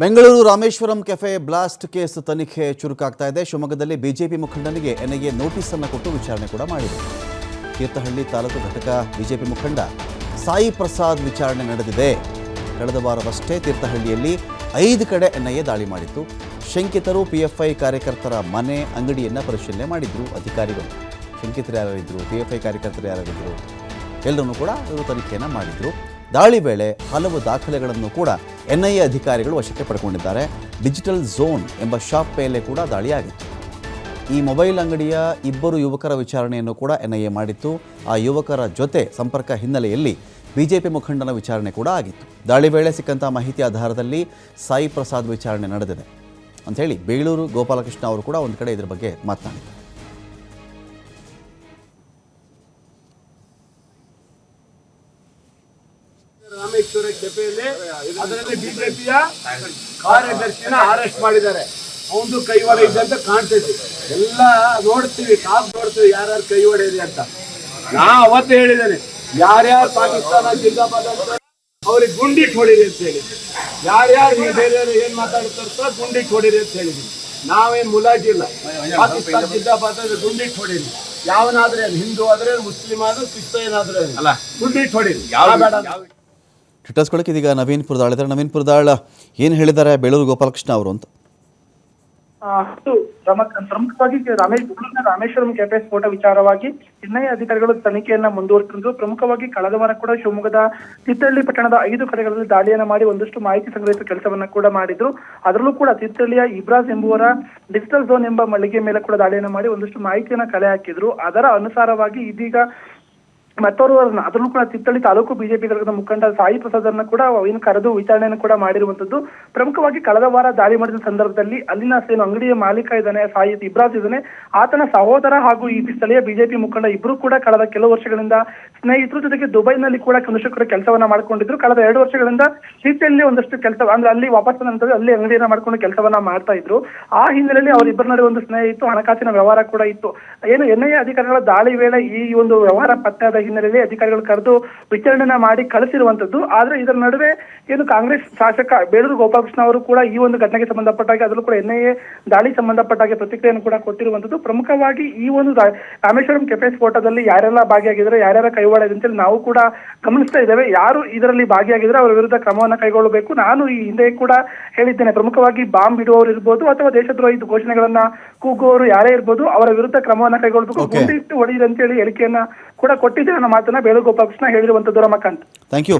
Bengaluru Rameshwaram cafe blast case ತನಿಖೆ ಚುರುಕಾಗ್ತಾ ಇದೆ. ಶಿವಮೊಗ್ಗದಲ್ಲಿ ಬಿಜೆಪಿ ಮುಖಂಡನಿಗೆ ಎನ್ಐಎ ನೋಟಿಸ್ ಅನ್ನು ಕೊಟ್ಟು ವಿಚಾರಣೆ ಕೂಡ ಮಾಡಿದೆ. ತೀರ್ಥಹಳ್ಳಿ ತಾಲೂಕು ಘಟಕ ಬಿಜೆಪಿ ಮುಖಂಡ ಸಾಯಿ ಪ್ರಸಾದ್ ವಿಚಾರಣೆ ನಡೆದಿದೆ. ಕಳೆದ ವಾರವಷ್ಟೇ ತೀರ್ಥಹಳ್ಳಿಯಲ್ಲಿ ಐದು ಕಡೆ ಎನ್ಐಎ ದಾಳಿ ಮಾಡಿತ್ತು. ಶಂಕಿತರು ಪಿಎಫ್ಐ ಕಾರ್ಯಕರ್ತರ ಮನೆ ಅಂಗಡಿಯನ್ನು ಪರಿಶೀಲನೆ ಮಾಡಿದ್ರು ಅಧಿಕಾರಿಗಳು. ಶಂಕಿತರು ಯಾರಿದ್ರು ಪಿಎಫ್ಐ ಕಾರ್ಯಕರ್ತರು ಯಾರಿದ್ರು ಎಲ್ಲರನ್ನೂ ಕೂಡ ಇವರು ತನಿಖೆಯನ್ನು ಮಾಡಿದ್ರು. ದಾಳಿ ವೇಳೆ ಹಲವು ದಾಖಲೆಗಳನ್ನು ಕೂಡ ಎನ್ಐಎ ಅಧಿಕಾರಿಗಳು ವಶಕ್ಕೆ ಪಡ್ಕೊಂಡಿದ್ದಾರೆ ಡಿಜಿಟಲ್ ಝೋನ್ ಎಂಬ ಶಾಪ್ ಮೇಲೆ ಕೂಡ ದಾಳಿಯಾಗಿತ್ತು. ಈ ಮೊಬೈಲ್ ಅಂಗಡಿಯ ಇಬ್ಬರು ಯುವಕರ ವಿಚಾರಣೆಯನ್ನು ಕೂಡ ಎನ್ಐಎ ಮಾಡಿತ್ತು. ಆ ಯುವಕರ ಜೊತೆ ಸಂಪರ್ಕ ಹಿನ್ನೆಲೆಯಲ್ಲಿ ಬಿಜೆಪಿ ಮುಖಂಡನ ವಿಚಾರಣೆ ಕೂಡ ಆಗಿತ್ತು. ದಾಳಿ ವೇಳೆ ಸಿಕ್ಕಂಥ ಮಾಹಿತಿ ಆಧಾರದಲ್ಲಿ ಸಾಯಿ ಪ್ರಸಾದ್ ವಿಚಾರಣೆ ನಡೆದಿದೆ. ಅಂಥೇಳಿ ಬೇಳೂರು ಗೋಪಾಲಕೃಷ್ಣ ಅವರು ಕೂಡ ಒಂದು ಕಡೆ ಇದರ ಬಗ್ಗೆ ಮಾತನಾಡಿದ್ದಾರೆ ರಾಮೇಶ್ವರ ಕೆಪೆಯಲ್ಲಿ ಅದರಲ್ಲಿ ಬಿಜೆಪಿಯ ಕಾರ್ಯದರ್ಶಿನ ಅರೆಸ್ಟ್ ಮಾಡಿದ್ದಾರೆ. ಅವನು ಕೈವಾಡ ಇದೆ ಅಂತ ಕಾಣ್ತೈತಿ ಎಲ್ಲ ನೋಡ್ತೀವಿ ಕಾಪ್ ನೋಡ್ತೀವಿ ಯಾರ್ಯಾರು ಕೈವಾಡ ಇದೆ ಅಂತ. ನಾ ಅವತ್ತು ಹೇಳಿದ್ದೇನೆ ಯಾರ್ಯಾರು ಪಾಕಿಸ್ತಾನ ಜಿಂದಾಬಾದ್ ಅಂತ ಅವ್ರಿಗೆ ಗುಂಡಿಟ್ ಹೊಡಿರಿ ಅಂತ ಹೇಳಿ ಯಾರ್ಯಾರು ಈ ಬೇರೆಯವರು ಏನ್ ಮಾತಾಡ್ತಾರ ಗುಂಡಿಟ್ ಹೊಡಿರಿ ಅಂತ ಹೇಳಿದ್ವಿ. ನಾವೇನ್ ಮುಲಾಜಿಲ್ಲ ಪಾಕಿಸ್ತಾನ ಜಿಂದಾಬಾದ್ ಅಂದ್ರೆ ಗುಂಡಿಟ್ ಹೊಡಿರಿ ಯಾವನಾದ್ರೆ ಹಿಂದೂ ಆದ್ರೆ ಮುಸ್ಲಿಂ ಆದ್ರೆ ಕ್ರಿಸ್ತನ್ ಆದ್ರೆ ಅಲ್ಲ ಗುಂಡಿಟ್ ಹೊಡಿರಿ ಯಾವ ಬೇಡ ಇದೀಗ ನವೀನ್ ಪುರದಾಳ್ ಇದ್ದಾರೆ. ನವೀನ್ ಪುರದಾಳ್, ಏನು ಹೇಳಿದ್ದಾರೆ ಬೇಳೂರು ಗೋಪಾಲಕೃಷ್ಣ ಅವರು ಅಂತ? ಪ್ರಮುಖವಾಗಿ ರಮೇಶ್ ರಾಮೇಶ್ವರಂ ಕೆಫೆ ಸ್ಫೋಟ ವಿಚಾರವಾಗಿ ಎನ್ಐಎ ಅಧಿಕಾರಿಗಳು ತನಿಖೆಯನ್ನ ಮುಂದುವರಿಸಿದ್ರು ಪ್ರಮುಖವಾಗಿ ಕಳೆದ ವಾರ ಕೂಡ ಶಿವಮೊಗ್ಗದ ತೀರ್ಥಹಳ್ಳಿ ಪಟ್ಟಣದ ಐದು ಕಡೆಗಳಲ್ಲಿ ದಾಳಿಯನ್ನ ಮಾಡಿ ಒಂದಷ್ಟು ಮಾಹಿತಿ ಸಂಗ್ರಹಿಸುವ ಕೆಲಸವನ್ನ ಕೂಡ ಮಾಡಿದ್ರು. ಅದರಲ್ಲೂ ಕೂಡ ತೀರ್ಥಹಳ್ಳಿಯ ಇಬ್ರಾಸ್ ಎಂಬುವರ ಡಿಜಿಟಲ್ ಝೋನ್ ಎಂಬ ಮಳಿಗೆ ಮೇಲೆ ಕೂಡ ದಾಳಿಯನ್ನ ಮಾಡಿ ಒಂದಷ್ಟು ಮಾಹಿತಿಯನ್ನ ಕಲೆ ಹಾಕಿದ್ರು. ಅದರ ಅನುಸಾರವಾಗಿ ಇದೀಗ ಮತ್ತೋರ್ವರನ್ನ ಅದನ್ನು ಕೂಡ ತಿತ್ತಳಿ ತಾಲೂಕು ಬಿಜೆಪಿ ಘಟಕದ ಮುಖಂಡ ಸಾಯಿ ಪ್ರಸಾದನ್ನ ಕೂಡ ಏನು ಕರೆದು ವಿಚಾರಣೆಯನ್ನು ಕೂಡ ಮಾಡಿರುವಂತದ್ದು ಪ್ರಮುಖವಾಗಿ ಕಳೆದ ವಾರ ದಾಳಿ ಮಾಡಿದ ಸಂದರ್ಭದಲ್ಲಿ ಅಲ್ಲಿನ ಏನು ಅಂಗಡಿಯ ಮಾಲೀಕ ಇದ್ದಾನೆ, ಸಾಯಿ ಇಬ್ರಾಸ್ ಇದ್ದಾನೆ. ಆತನ ಸಹೋದರ ಹಾಗೂ ಈ ಸ್ಥಳೀಯ ಬಿಜೆಪಿ ಮುಖಂಡ ಇಬ್ರು ಕೂಡ ಕಳೆದ ಕೆಲವು ವರ್ಷಗಳಿಂದ ಸ್ನೇಹಿತರ ಜೊತೆಗೆ ದುಬೈನಲ್ಲಿ ಕೂಡ ಕೂಡ ಕೆಲಸವನ್ನ ಮಾಡ್ಕೊಂಡಿದ್ರು. ಕಳೆದ ಎರಡು ವರ್ಷಗಳಿಂದ ಸಿಟಿಯಲ್ಲಿ ಒಂದಷ್ಟು ಕೆಲಸ ಅಂದ್ರೆ ಅಲ್ಲಿ ವಾಪಸ್ ನಂತರ ಅಲ್ಲಿ ಅಂಗಡಿಯನ್ನ ಮಾಡ್ಕೊಂಡು ಕೆಲಸವನ್ನ ಮಾಡ್ತಾ ಇದ್ರು. ಆ ಹಿನ್ನೆಲೆಯಲ್ಲಿ ಅವರಿಬ್ಬರ ನಡುವೆ ಒಂದು ಸ್ನೇಹ ಹಣಕಾಸಿನ ವ್ಯವಹಾರ ಕೂಡ ಇತ್ತು. ಏನು ಎನ್ಐಎ ಅಧಿಕಾರಿಗಳ ದಾಳಿ ವೇಳೆ ಈ ಒಂದು ವ್ಯವಹಾರ ಪತ್ತೆಯಾದ ಹಿನ್ನೆಲೆಯಲ್ಲಿ ಅಧಿಕಾರಿಗಳು ಕರೆದು ವಿಚಾರಣೆನ ಮಾಡಿ ಕಳಿಸಿರುವಂತದ್ದು. ಆದ್ರೆ ಇದರ ನಡುವೆ ಏನು ಕಾಂಗ್ರೆಸ್ ಶಾಸಕ ಬೇಳೂರು ಗೋಪಾಲಕೃಷ್ಣ ಅವರು ಕೂಡ ಈ ಒಂದು ಘಟನೆಗೆ ಸಂಬಂಧಪಟ್ಟಾಗೆ ಅದರಲ್ಲೂ ಕೂಡ ಎನ್ಐಎ ದಾಳಿ ಸಂಬಂಧಪಟ್ಟಾಗೆ ಪ್ರತಿಕ್ರಿಯೆಯನ್ನು ಕೂಡ ಕೊಟ್ಟಿರುವಂತದ್ದು. ಪ್ರಮುಖವಾಗಿ ಈ ಒಂದು ರಾಮೇಶ್ವರಂ ಕೆಫೆ ಸ್ಫೋಟದಲ್ಲಿ ಯಾರೆಲ್ಲ ಭಾಗಿಯಾಗಿದ್ದಾರೆ ಯಾರ್ಯಾರ ಕೈವಾಡ ಇದೆ ಅಂತೇಳಿ ನಾವು ಕೂಡ ಗಮನಿಸ್ತಾ ಇದ್ದೇವೆ. ಯಾರು ಇದರಲ್ಲಿ ಭಾಗಿಯಾಗಿದ್ರೆ ಅವರ ವಿರುದ್ಧ ಕ್ರಮವನ್ನ ಕೈಗೊಳ್ಳಬೇಕು. ನಾನು ಈ ಹಿಂದೆ ಕೂಡ ಹೇಳಿದ್ದೇನೆ. ಪ್ರಮುಖವಾಗಿ ಬಾಂಬ್ ಇಡುವವರು ಇರ್ಬೋದು ಅಥವಾ ದೇಶದ್ರೋಹಿ ಘೋಷಣೆಗಳನ್ನ ಕೂಗುವವರು ಯಾರೇ ಇರ್ಬೋದು ಅವರ ವಿರುದ್ಧ ಕ್ರಮವನ್ನ ಕೈಗೊಳ್ಳಬೇಕು. ಗುಂಡಿಟ್ಟು ಹೊಡೆಯಿರಿ ಅಂತೇಳಿ ಹೇಳಿಕೆಯನ್ನ ಕೂಡ ಕೊಟ್ಟಿದ್ದೇನೆ ಅನ್ನೋ ಮಾತನ್ನ ಬೇಳು ಗೋಪಾಲಕೃಷ್ಣ ಹೇಳಿರುವಂತದ್ದು ರಮಕಾಂತ್ ಥ್ಯಾಂಕ್ ಯು